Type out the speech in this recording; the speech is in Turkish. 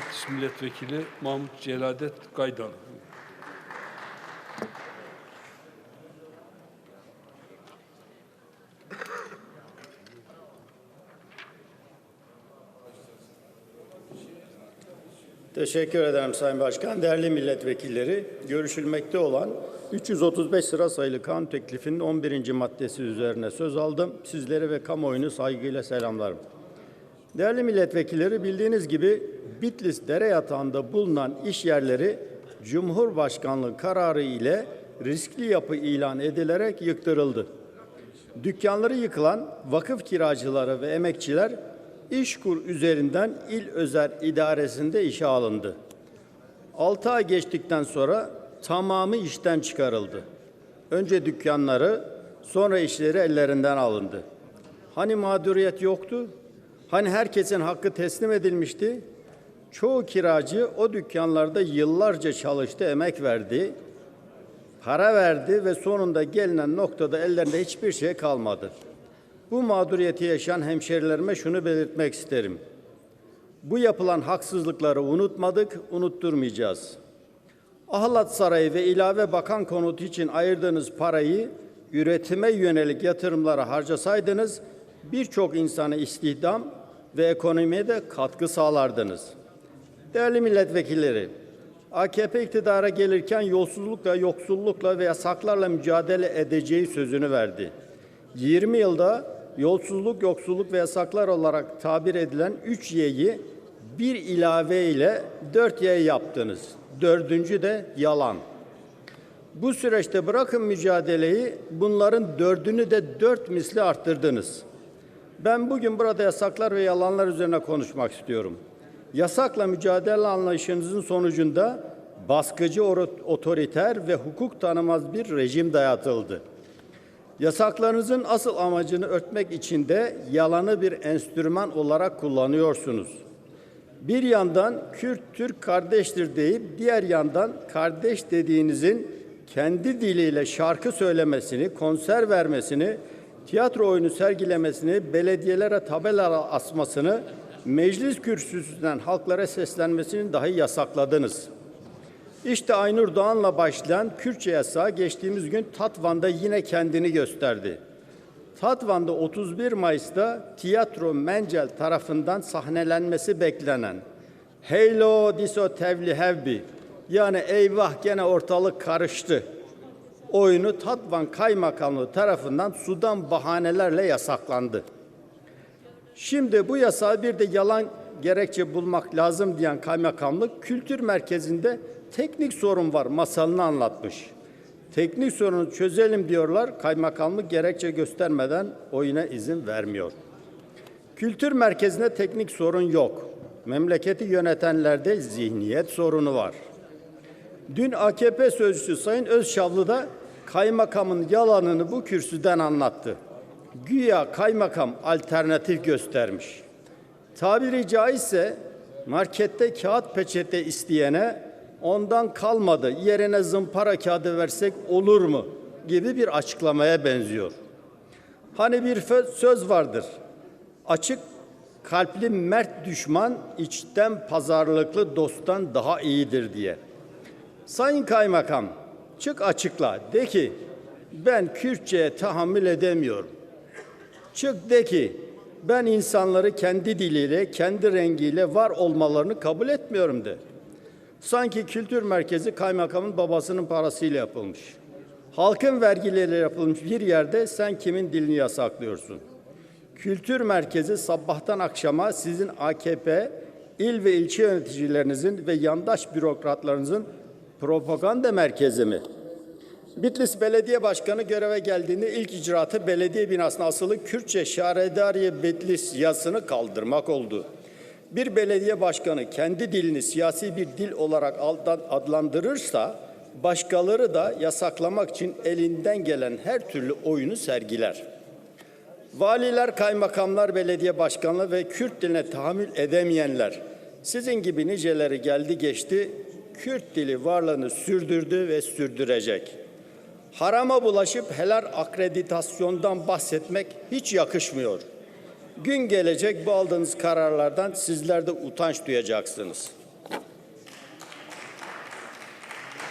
Bitlis Milletvekili Mahmut Celadet Gaydan. Teşekkür ederim Sayın Başkan. Değerli milletvekilleri, görüşülmekte olan 335 sıra sayılı kanun teklifinin 11. maddesi üzerine söz aldım. Sizleri ve kamuoyunu saygıyla selamlarım. Değerli milletvekilleri bildiğiniz gibi Bitlis dere yatağında bulunan iş yerleri Cumhurbaşkanlığı kararı ile riskli yapı ilan edilerek yıktırıldı. Dükkanları yıkılan vakıf kiracıları ve emekçiler İşkur üzerinden il özel idaresinde işe alındı. 6 ay geçtikten sonra tamamı işten çıkarıldı. Önce dükkanları, sonra işleri ellerinden alındı. Hani mağduriyet yoktu? Hani herkesin hakkı teslim edilmişti? Çoğu kiracı o dükkanlarda yıllarca çalıştı, emek verdi, para verdi ve sonunda gelinen noktada ellerinde hiçbir şey kalmadı. Bu mağduriyeti yaşayan hemşerilerime şunu belirtmek isterim. Bu yapılan haksızlıkları unutmadık, unutturmayacağız. Ahlat Sarayı ve ilave bakan konutu için ayırdığınız parayı üretime yönelik yatırımlara harcasaydınız birçok insanı istihdam ve ekonomiye de katkı sağlardınız. Değerli milletvekilleri, AKP iktidara gelirken yolsuzlukla, yoksullukla ve yasaklarla mücadele edeceği sözünü verdi. 20 yılda yolsuzluk, yoksulluk ve yasaklar olarak tabir edilen 3 Y'yi bir ilave ile 4 Y yaptınız. Dördüncü de yalan. Bu süreçte bırakın mücadeleyi, bunların dördünü de dört misli arttırdınız. Ben bugün burada yasaklar ve yalanlar üzerine konuşmak istiyorum. Yasakla mücadele anlayışınızın sonucunda baskıcı, otoriter ve hukuk tanımaz bir rejim dayatıldı. Yasaklarınızın asıl amacını örtmek için de yalanı bir enstrüman olarak kullanıyorsunuz. Bir yandan Kürt Türk kardeştir deyip diğer yandan kardeş dediğinizin kendi diliyle şarkı söylemesini, konser vermesini, tiyatro oyunu sergilemesini, belediyelere tabela asmasını, meclis kürsüsünden halklara seslenmesini dahi yasakladınız. İşte Aynur Doğan'la başlayan Kürtçe yasağı geçtiğimiz gün Tatvan'da yine kendini gösterdi. Tatvan'da 31 Mayıs'ta Tiyatro Mencel tarafından sahnelenmesi beklenen Heylo diso tevli hevbi yani eyvah gene ortalık karıştı oyunu Tatvan Kaymakamlığı tarafından sudan bahanelerle yasaklandı. Şimdi bu yasağı bir de yalan gerekçe bulmak lazım diyen kaymakamlık kültür merkezinde teknik sorun var masalını anlatmış. Teknik sorunu çözelim diyorlar. Kaymakamlık gerekçe göstermeden oyuna izin vermiyor. Kültür merkezinde teknik sorun yok. Memleketi yönetenlerde zihniyet sorunu var. Dün AKP sözcüsü Sayın Özşavlı da kaymakamın yalanını bu kürsüden anlattı. Güya kaymakam alternatif göstermiş. Tabiri caizse markette kağıt peçete isteyene ondan kalmadı yerine zımpara kağıdı versek olur mu gibi bir açıklamaya benziyor. Hani bir söz vardır. Açık kalpli mert düşman içten pazarlıklı dosttan daha iyidir diye. Sayın Kaymakam çık açıkla de ki ben Kürtçe'ye tahammül edemiyorum. Çık de ki ben insanları kendi diliyle, kendi rengiyle var olmalarını kabul etmiyorum de. Sanki kültür merkezi kaymakamın babasının parasıyla yapılmış. Halkın vergileriyle yapılmış bir yerde sen kimin dilini yasaklıyorsun? Kültür merkezi sabahtan akşama sizin AKP, il ve ilçe yöneticilerinizin ve yandaş bürokratlarınızın propaganda merkezi mi? Bitlis Belediye Başkanı göreve geldiğinde ilk icraatı belediye binasına asılı Kürtçe Şahredariye Bitlis yazısını kaldırmak oldu. Bir belediye başkanı kendi dilini siyasi bir dil olarak adlandırırsa başkaları da yasaklamak için elinden gelen her türlü oyunu sergiler. Valiler, kaymakamlar, belediye başkanları ve Kürt diline tahammül edemeyenler sizin gibi niceleri geldi geçti Kürt dili varlığını sürdürdü ve sürdürecek. Harama bulaşıp helal akreditasyondan bahsetmek hiç yakışmıyor. Gün gelecek bu aldığınız kararlardan sizler de utanç duyacaksınız.